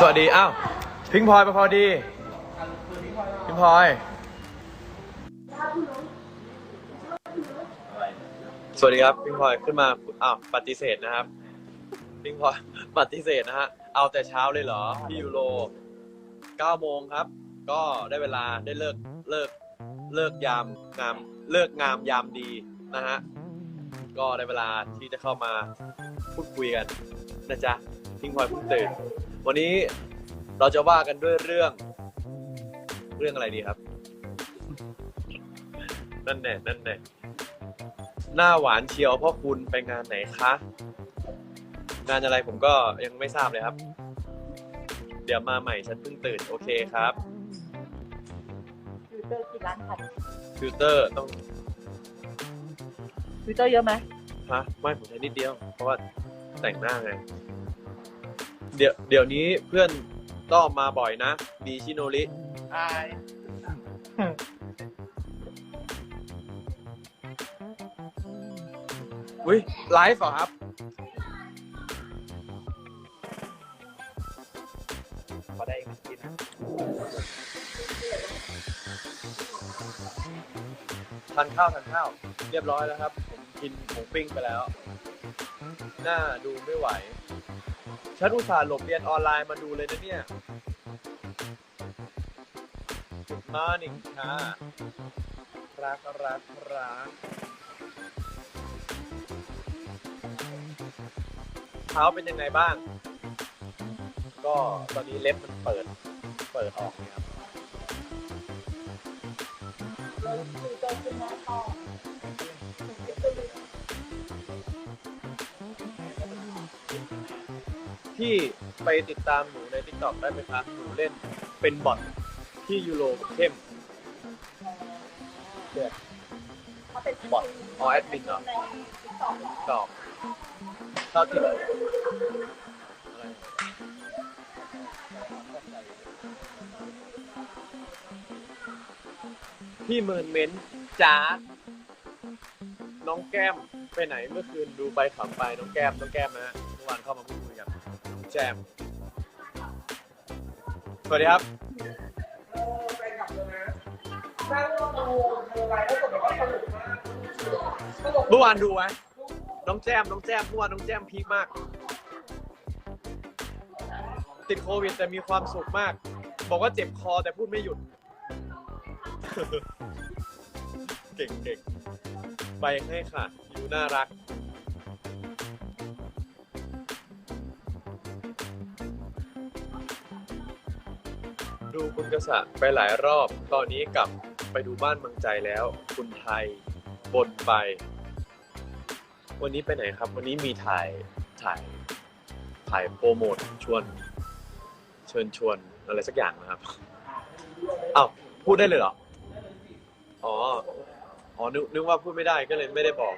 สวัสดี อ้าว พิงพลอยมาพอดี พิงพลอย สวัสดีครับ พิงพลอยขึ้นมา อ้าว ปฏิเสธนะครับ พิงพลอยปฏิเสธนะฮะ เอาแต่เช้าเลยเหรอ พี่ยูโร9โมงครับ ก็ได้เวลาได้เลิกเลิกเลิกยามงามเลิกงามยามดีนะฮะ ก็ได้เวลาที่จะเข้ามาพูดคุยกันนะจ๊ะพิงพลอยเพิ่งตื่น วันนี้เราจะว่ากันด้วยเรื่อง เรื่องอะไรดีครับ นั่นแน่นั่นแน่หน้าหวานเชียวพ่อคุณไปงานไหนคะงานอะไรผมก็ยังไม่ทราบเลยครับ เดี๋ยวมาใหม่ฉันเพิ่งตื่น โอเคครับฟิลเตอร์กี่ล้านพันฟิลเตอร์ต้องฟิลเตอร์เยอะไหมฮะไม่ผมใช้นิดเดียว เพราะว่าแต่งหน้าไง เดี๋ยวเดี๋ยวนี้เพื่อนต้องมาบ่อยนะ มีชิโนริอายอุ้ยไลฟ์เหรอครับ พอได้กินทานข้าวทานข้าว เรียบร้อยแล้วครับ ผมกินหมูปิ้งไปแล้ว หน้าดูไม่ไหว ฉันอุตส่าห์หลบเรียนออนไลน์มาดูเลยนะเนี่ย Good morning ค่ะ รักรักรักเท้าเป็นยังไงบ้าง ก็ตอนนี้เล็บมันเปิด เปิดออกนะครับฟิลเตอร์ขึ้นหน้าคอ ที่ไปติดตามหนูใน t ิ k t o k ได้ไหมครับหนูเล่นเป็นบอทที่ยูโรเข้มเขาเป็นบอทออแอดมินเหรอในติ๊กต็อกตอบเท่าที่อะไรพี่เมินเม้นจ้าน้องแก้มไปไหนเมื่อคืนดูไปขำไปน้องแก้มน้องแก้มนะฮะเมื่อวานเข้ามาพูด คุยกันน้องแจม สวัสดีครับเมื่อวานดูไหมน้องแจม น้องแจมเมื่อวานน้องแจมพีคมาก ติดโควิดแต่มีความสุขมาก บอกว่าเจ็บคอแต่พูดไม่หยุด เก่งเก่งไปให้ค่ะอยู่น่ารัก ดูคุณกษัตริย์ไปหลายรอบ ตอนนี้กลับไปดูบ้านเมืองใจแล้ว คุณไทยบนไป วันนี้ไปไหนครับ วันนี้มีถ่ายถ่ายถ่ายโปรโมทชวน เชิญชวนอะไรสักอย่างนะครับอ้าวพูดได้เลยเหรอ อ๋อ อ๋อ นึกนึกว่าพูดไม่ได้ก็เลยไม่ได้บอก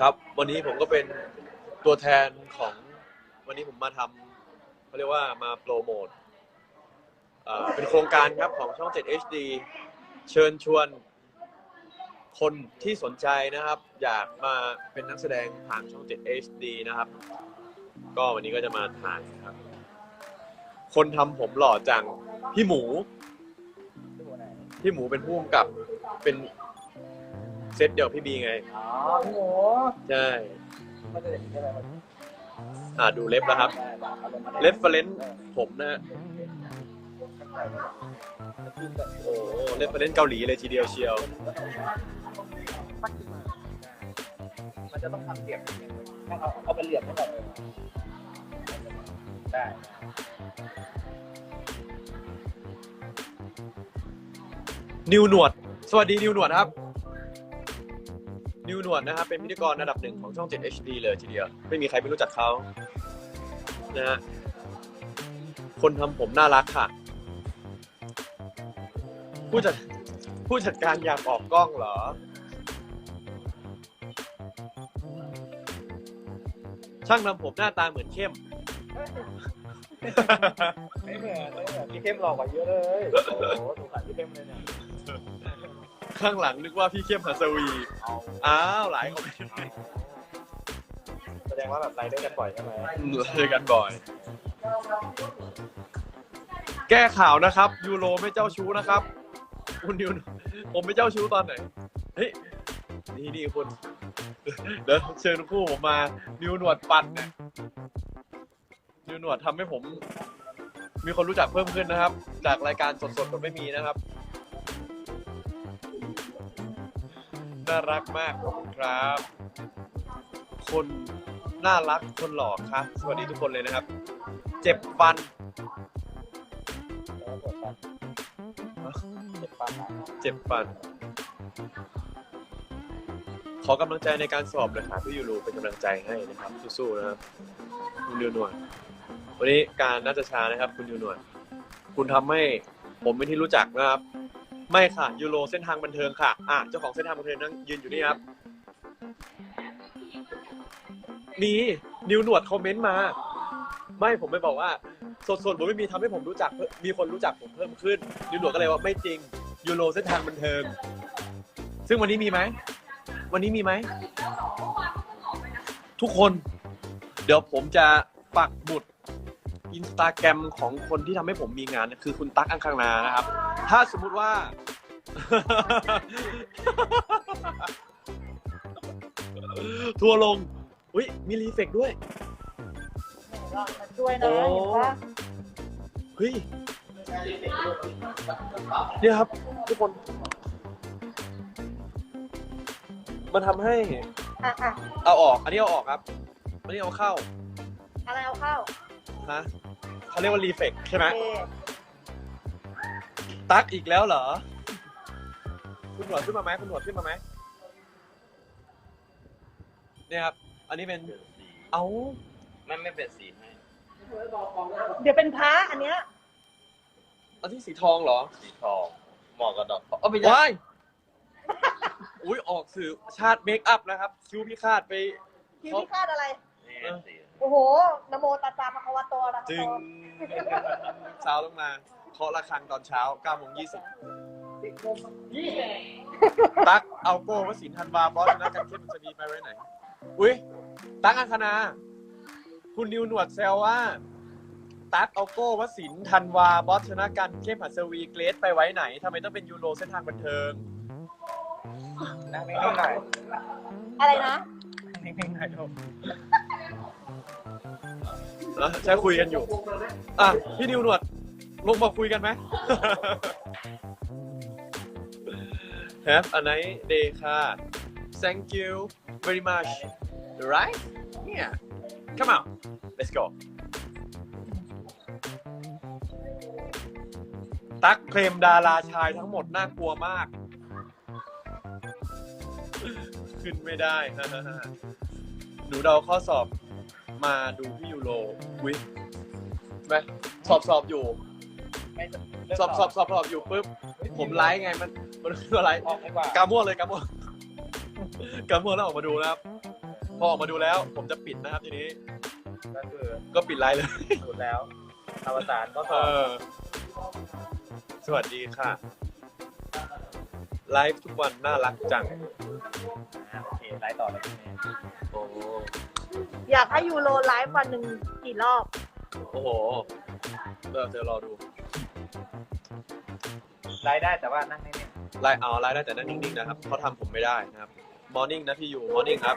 ครับ วันนี้ผมก็เป็นตัวแทนของวันนี้ผมมาทำ เขาเรียกว่ามาโปรโมทเอ่อเป็นโครงการครับของช่อง 7 HD เชิญชวนคนที่สนใจนะครับ อยากมาเป็นนักแสดงทางช่อง 7 HD นะครับ ก็วันนี้ก็จะมาถ่ายครับ คนทำผมหล่อจัง พี่หมู พี่หมูเป็นผู้กำกับเป็นเซตเดียวพี่บีไง อ๋อพี่หมูใช่ มันจะเห็นใช่ไหมมัน อ่าดูเล็บแล้วครับเรฟเฟรนซ์ผมนะฮะโอ้เรฟเฟรนซ์เกาหลีเลยทีเดียวเชียว มันจะต้องทำเหลี่ยมต้องเอาเอาเป็นเหลี่ยมให้ก่อนเลยได้ นิวหนวด สวัสดีนิวหนวดครับ นิวหนวดนะครับเป็นพิธีกรระดับหนึ่งของช่อง 7 HD เลยทีเดียว ไม่มีใครไม่รู้จักเขานะฮะคนทำผมน่ารักค่ะ ผู้จัดผู้จัดการอยากออกกล้องเหรอ ช่างทำผมหน้าตาเหมือนเข้ม ไม่เหมือนไม่เหมือนพี่เข้มหลอกกว่าเยอะเลย โอ้โหสงสารพี่เข้มเลยเนี่ย ข้างหลังนึกว่าพี่เข้มหัสวีเอาอ้าวหลายคอมเมนต์แสดงงว่าแบบไลฟ์ด้วยกันบ่อยใช่ไหมเจอกันบ่อย แก้ข่าวนะครับ ยูโรไม่เจ้าชู้นะครับ คุณนิวผมไม่เจ้าชู้ตอนไหน เฮ้ย นี่นี่คุณ เดี๋ยวเชิญคู่ผมมา นิวหนวดปั่นเนี่ยนิวหนวดทำให้ผม มีคนรู้จักเพิ่มขึ้นนะครับ จากรายการสดๆแบบไม่มีนะครับ น่ารักมากขอบคุณครับ คนน่ารักคนหล่อค่ะสวัสดีทุกคนเลยนะครับ เจ็บฟัน แล้วปวดฟันเจ็บฟันอะเจ็บฟัน ขอกำลังใจในการสอบเลยครับพี่ยูรูเป็นกำลังใจให้นะครับ สู้ๆนะครับ คุณยูนวลวันนี้การน่าจะช้านะครับ คุณยูนวลคุณทำให้ผมเป็นที่รู้จักนะครับ ไม่ค่ะยูโรเส้นทางบันเทิงค่ะ อะเจ้าของเส้นทางบันเทิงนั่งยืนอยู่นี่ครับ มีนิวหนวดคอมเมนต์มา ไม่ผมไม่บอกว่าสดๆผมไม่มีทำให้ผมรู้จักเพิ่มมีคนรู้จักผมเพิ่มขึ้น นิวหนวดก็เลยว่าไม่จริงยูโรเส้นทางบันเทิง ซึ่งวันนี้มีไหม วันนี้มีไหม ทุกคน เดี๋ยวผมจะปักหมุด อินสตาแกรมของคนที่ทำให้ผมมีงานคือคุณตั๊กอังคางนานะครับ ถ้าสมมุติว่า ทัวร์ลง อุ้ยมีรีเฟกด้วยมาช่วยนะโอ้เห็นปะเฮ้ยเนี่ยครับ ทุกคน มันทำให้ อะอะเอาออก อันนี้เอาออกครับ อันนี้เอาเข้า อะไรเอาเข้านะ เขาเรียกว่ารีเฟกใช่ไหมโอเคตักอีกแล้วเหรอ คุณหนวดขึ้นมาไหมคุณหนวดขึ้นมาไหมเนี่ยครับ อันนี้เป็น เอามันไม่เป็นสีให้เดี๋ยวเป็นพระอันเนี้ยอันที่สีทองเหรอสีทองเหมาะกับดอกเอาไปว้ายอุ้ยออกสื่อชาติเมคอัพนะครับ คิ้วพี่คาดไปคิวที่คาดอะไร นี่สีโอ้โหนะโมตัสสะมะคะวะโตอะระหะโตจึงเช้าลงมาเคาะระฆังตอนเช้า9โมง20ตักเอาโก้วสินธันวาบอสนะกันเข้มมันจะมีไปไว้ไหน อุ้ยตักอังคณา คุณนิวหนวดแซวว่า ตักเอาโก้วสินธันวาบอสชนะกันเข้มหัสวีเกรดไปไว้ไหนทำไมต้องเป็นยูโรเส้นทางบันเทิงนั่งนิ่งๆหน่อยอะไรนะนิ่งๆหน่ อยลูกนะใช่คุยกันอยู่ อะ พี่นิวหนวด ลงมาคุยกันไหม Have a nice day ค่ะ Thank you very much right yeah come on let's go ตักเคลมดาราชายทั้งหมดน่ากลัวมาก ขึ้นไม่ได้ หนูเดาข้อสอบ มาดูพี่ยูโรวิใช่ไหมสอบสอบอยู่ ไม่สอบสอบสอบสอบอยู่ปุ๊บผมไลฟ์ไงมันมันคืออะไรออกดีกว่ากามั่วเลยกามั่วกามั่วแล้วออกมาดูนะครับ พอออกมาดูแล้ว ผมจะปิดนะครับทีนี้ ก็คือก็ปิดไลฟ์เลยสุดแล้วอวสานก็สเออบอสวัสดีค่ะ ไลฟ์ทุกวันน่ารักจังอะโอเคไลฟ์ต่อเลยทีนี้โอ้ อยากให้ยูโรไลฟ์วันหนึ่งกี่รอบ โอ้โหเดี๋ยวเดี๋ยวรอดูไลฟ์ได้แต่ว่านั่งนิ่งไลฟ์เอาไลฟ์ได้แต่นั่งนิ่งๆนะครับเขาทำผมไม่ได้นะครับมอร์นิ่งนะพี่ยูมอร์นิ่งครับ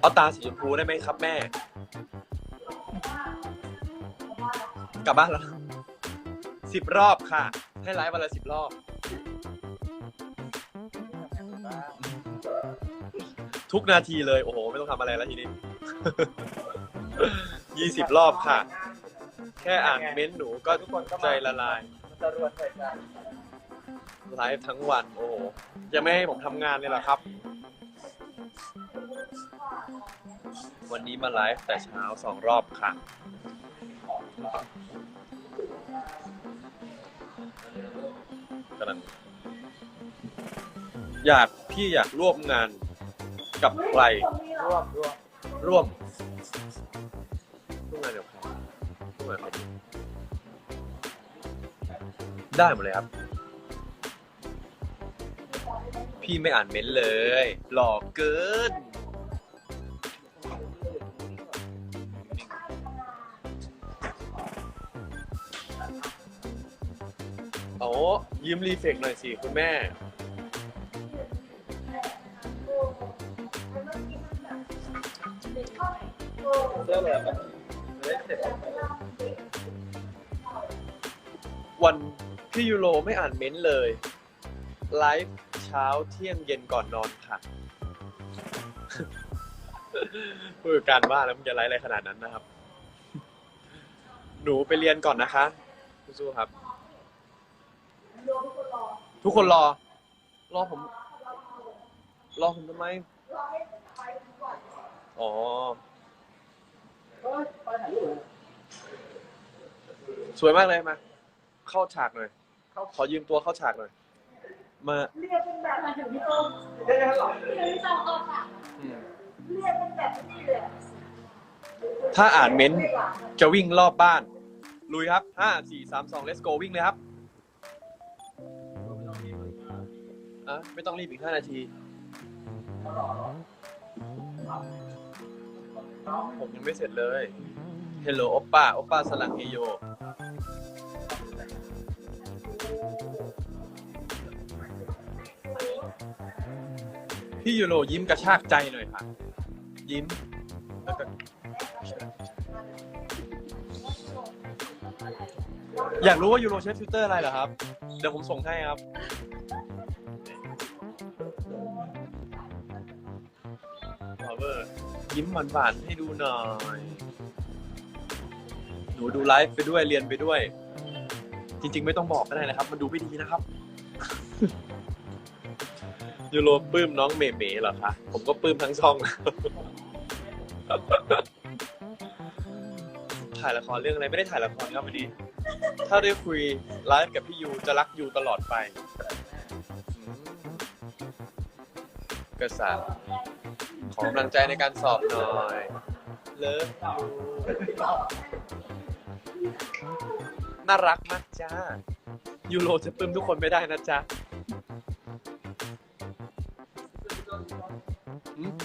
เอาตาสีชมพูได้ไหมครับแม่ กลับบ้านแล้วสิบรอบค่ะ ให้ไลฟ์วันละสิบรอบ ทุกนาทีเลย โอ้โห ไม่ต้องทำอะไรแล้วทีนี้ ยี่สิบรอบค่ะ แค่อ่านเม้นต์หนูก็ใจละลายจะรวนเลยจ้ะไลฟ์ทั้งวัน โอ้โหจะไม่ให้ผมทำงานเลยเหรอครับ วันนี้มาไลฟ์แต่เช้าสองรอบค่ะ กำลัง อยากพี่อยากร่วมงาน กับใคร ร่วมร่วมร่วมร่วมงานกับใครร่วมงานกับใครดีได้หมดเลยครับ พี่ไม่อ่านเม้นต์เลย หลอกเกิน โอ้ยืมรีเฟกหน่อยสิ คุณแม่ วันพี่ยูโรไม่อ่านเม้นต์เลย ไลฟ์เช้าเที่ยงเย็นก่อนนอนค่ะผู้จัดการว่าแล้วมันจะไลฟ์อะไรขนาดนั้นนะครับ หนูไปเรียนก่อนนะคะสู้ๆครับ ทุกคนรอ รอผม รอผมทำไม อ๋อ สวยมากเลยมา เข้าฉากหน่อย ขอยืมตัวเข้าฉากหน่อย มาเรียกเป็นแบบมาถึงพี่ต้งได้ไหมหรอเรียกสองออกค่ะเรียกเป็นแบบนี้เลยถ้าอ่านเม้นจะวิ่งรอบบ้าน ลุยครับห้าสี่สามสอง let's go วิ่งเลยครับอะไม่ต้องรีบอีกห้านาที ผมยังไม่เสร็จเลย Hello โอปป้าโอปป้าสลังเฮโย พี่ยูโรยิ้มกระชากใจหน่อยค่ะ ยิ้มแล้วก็อยากรู้ว่ายูโรใช้ฟิลเตอร์อะไรเหรอครับ เดี๋ยวผมส่งให้ครับ ยิ้มหวานๆให้ดูหน่อย หนูดูไลฟ์ไปด้วยเรียนไปด้วย จริง ๆ ไม่ต้องบอกก็ได้นะครับ มันดูไม่ดีนะครับ ยูโรปลื้มน้องเมเมเหรอคะผมก็ปลื้มทั้งช่องถ่ายละครเรื่องอะไรไม่ได้ถ่ายละครครับวันนี้ ถ้าได้คุยไลฟ์กับพี่ยูจะรักยูตลอดไปกระสา ขอกำลังใจในการสอบหน่อยเลิฟยูน่ารักมากจ้า ยูโรจะปลื้มทุกคนไม่ได้นะจ๊ะหืม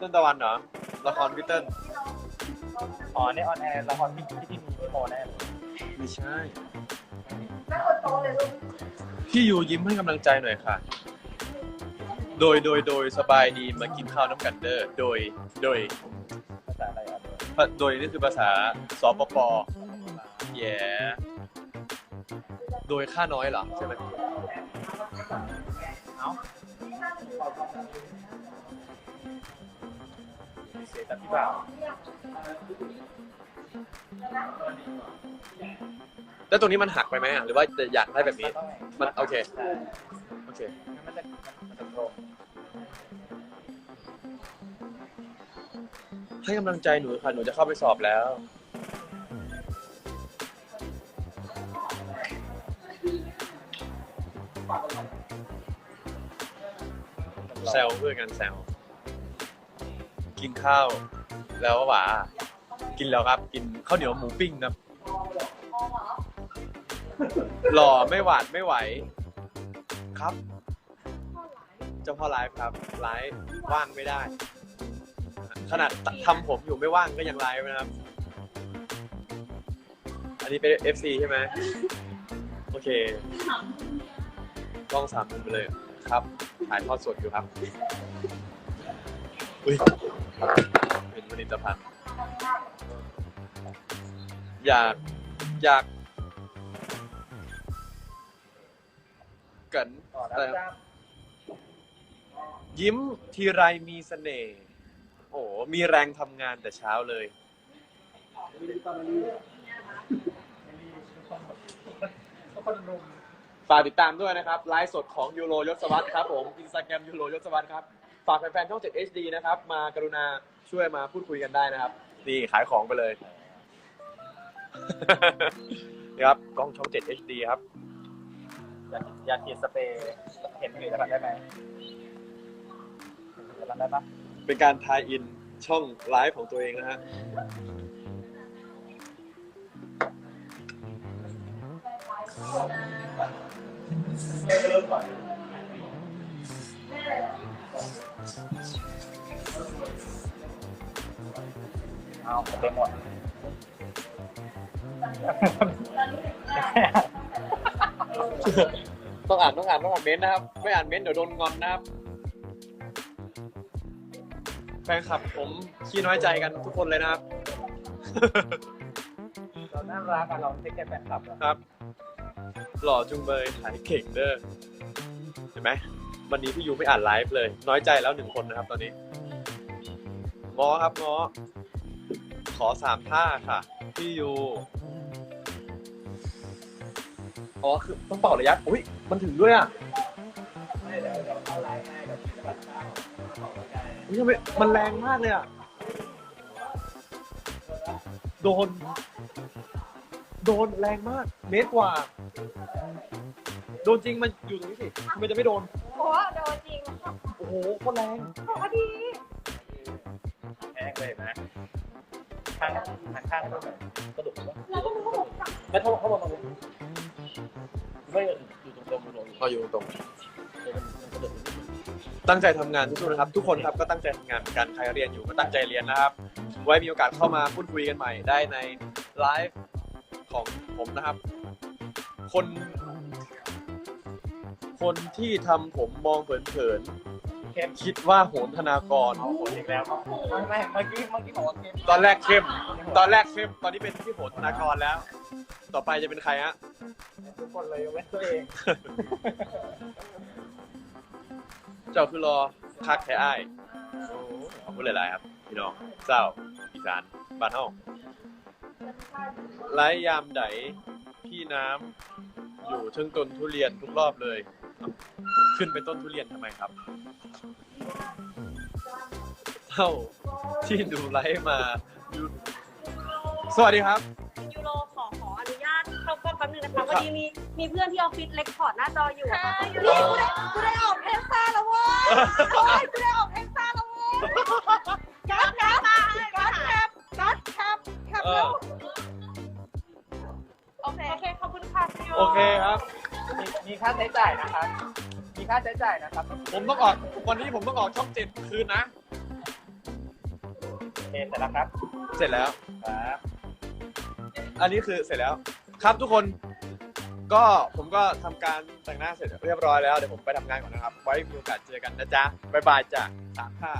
ต้นตะวันเหรอ ละครพี่เติ้ลอ๋อนี่ออนแอร์ละครพี่ที่ที่มีพี่โมแน่เลยไม่ใช่นั่งบนโต๊ะเลยลูกพี่ยูยิ้มให้กำลังใจหน่อยค่ะ โดยโดยโดยสบายดีมากินข้าวน้ำกันเด้อโดยโดยภาษาอะไรอะโดยนี่คือภาษาสปปแย่โดยค่าน้อยเหรอใช่ไหมเอาเสียแต่พี่บ่าวแล้วตรงนี้มันหักไปไหมอะหรือว่าจะอยากได้แบบนี้ มันโอเค โอเค มันจะ ให้กำลังใจหนูค่ะ หนูจะเข้าไปสอบแล้ว แซวเพื่อนกันแซวกินข้าว แล้วหวากินแล้วครับ กินข้าวเหนียวหมูปิ้งครับ หล่อไม่หวาดไม่ไหว ครับ เจ้าพ่อไลฟ์ครับไลฟ์ว่างไม่ได้ ขนาดทำผมอยู่ไม่ว่างก็ยังไลฟ์นะครับ อันนี้เป็น FC ใช่ไหมโอเคกล้องสามมุมไปเลยครับถ่ายทอดสดอยู่ครับอุ้ยเป็นผลิตภัณฑ์อยากอยากเกันต่อนะอะไรครับจ้ายิ้มทีไรมีเสน่ห์ โอ้โหมีแรงทำงานแต่เช้าเลยคนรุมฝากติดตามด้วยนะครับ ไลฟ์สดของยูโรยศวัตครับผมอินสตาแกรมยูโรยศวัตครับ ฝากแฟนๆช่อง 7 HD นะครับ มากรุณาช่วยมาพูดคุยกันได้นะครับ นี่ขายของไปเลย นี่ครับกล้องช่อง 7 HD ครับ อยากอยากกินสเปรย์เห็นผลิตภัณฑ์ได้ไหมเห็นผลิตภัณฑ์ได้ปะ เป็นการทายอินช่องไลฟ์ของตัวเองนะฮะเอาไปหมดต้องอ่านต้องอ่านต้องอ่านเม้นต์นะครับ ไม่อ่านเม้นต์เดี๋ยวโดนงอนนะครับ แฟนคลับผมขี้น้อยใจกันทุกคนเลยนะครับ เราน่ารักอะเราเทคแคร์แฟนคลับอะครับ หล่อจุงเบยขายเก่งเด้อเห็นไหมวันนี้พี่ยูไม่อ่านไลฟ์เลย น้อยใจแล้วหนึ่งคนนะครับตอนนี้ง้อครับง้อขอสามท่าค่ะ พี่ยูอ๋อคือต้องเป่าระยะอุ้ยมันถึงด้วยอะ ไม่เดี๋ยวเดี๋ยวเข้าไลน์ให้เดี๋ยวพี่จะบัตรเก้าขอบคุณใจ อุ๊ยทำไมมันแรงมากเลยอะ โดน โดนแรงมาก เมตรกว่า โดนจริงมันอยู่ตรงนี้สิมันจะไม่โดน โอ้โดนจริงโอ้โหโคตรแรง ปกติแห้งเลยนะข้างหันข้างก็แบบกระดูกวะเราก็รู้ว่าผมสั่งไม่เท่าเขาบอกมาไม่อยู่ตรงตรงๆลงพออยู่ตรง ตั้งใจทำงานทุกๆนะครับ ทุกคนครับก็ตั้งใจทำงานเหมือนกันใครเรียนอยู่ก็ตั้งใจเรียนนะครับ ไว้มีโอกาสเข้ามาพูดคุยกันใหม่ได้ในไลฟ์ของผมนะครับ คน คนที่ทำผมมองเผินเข้มๆคิดว่าโหนธนากร เอาคนอีกแล้วไม่ไม่เมื่อกี้เมื่อกี้บอกว่าเข้มตอนแรกเข้ม ตอนแรกเข้ม ตอนนี้เป็นพี่โหนธนากรแล้ว ต่อไปจะเป็นใครฮะ ทุกคนเลยยกเว้นตัวเอง เจ้าคือรอคักแท้อ้ายขอบคุณหลาย ๆ ครับ พี่น้องเจ้าอีสานบ้านเฮาไล่ยามไดพี่น้ำอยู่ทึงต้นทุเรียนทุกรอบเลย ขึ้นไปต้นทุเรียนทำไมครับเท่าที่ดูไลฟ์มาสวัสดีครับ ป๊บนึงนะคะพอดีมีมีเพื่อนที่ออฟฟิศเล็กพอร์ตหน้าจออยู่อะค่ะยูโรกูได้กูได้ออกเพลงซ่าแล้วเว้ยโอ้ยกูได้ออกเพลงซ่าแล้วเว้ยกัดแคปกัดแคปกัดแคปแคปเอแล้อวโอเคโอเคขอบคุณค่ะพี่ยูโอเคครับ มีมีค่าใช้จ่ายนะครับ มีค่าใช้จ่ายนะครับ ผมต้องออกวันนี้ผมต้องออกช่องเจ็ดคืนนะเมนแต่ละครับ เสร็จแล้วครับ อันนี้คือเสร็จแล้ว ครับทุกคนก็ผมก็ทำการแต่งหน้าเสร็จเรียบร้อยแล้ว เดี๋ยวผมไปทำงานก่อนนะครับ ไว้มีโอกาสเจอกันนะจ๊ะบ๊ายบายจ้ะสามค่า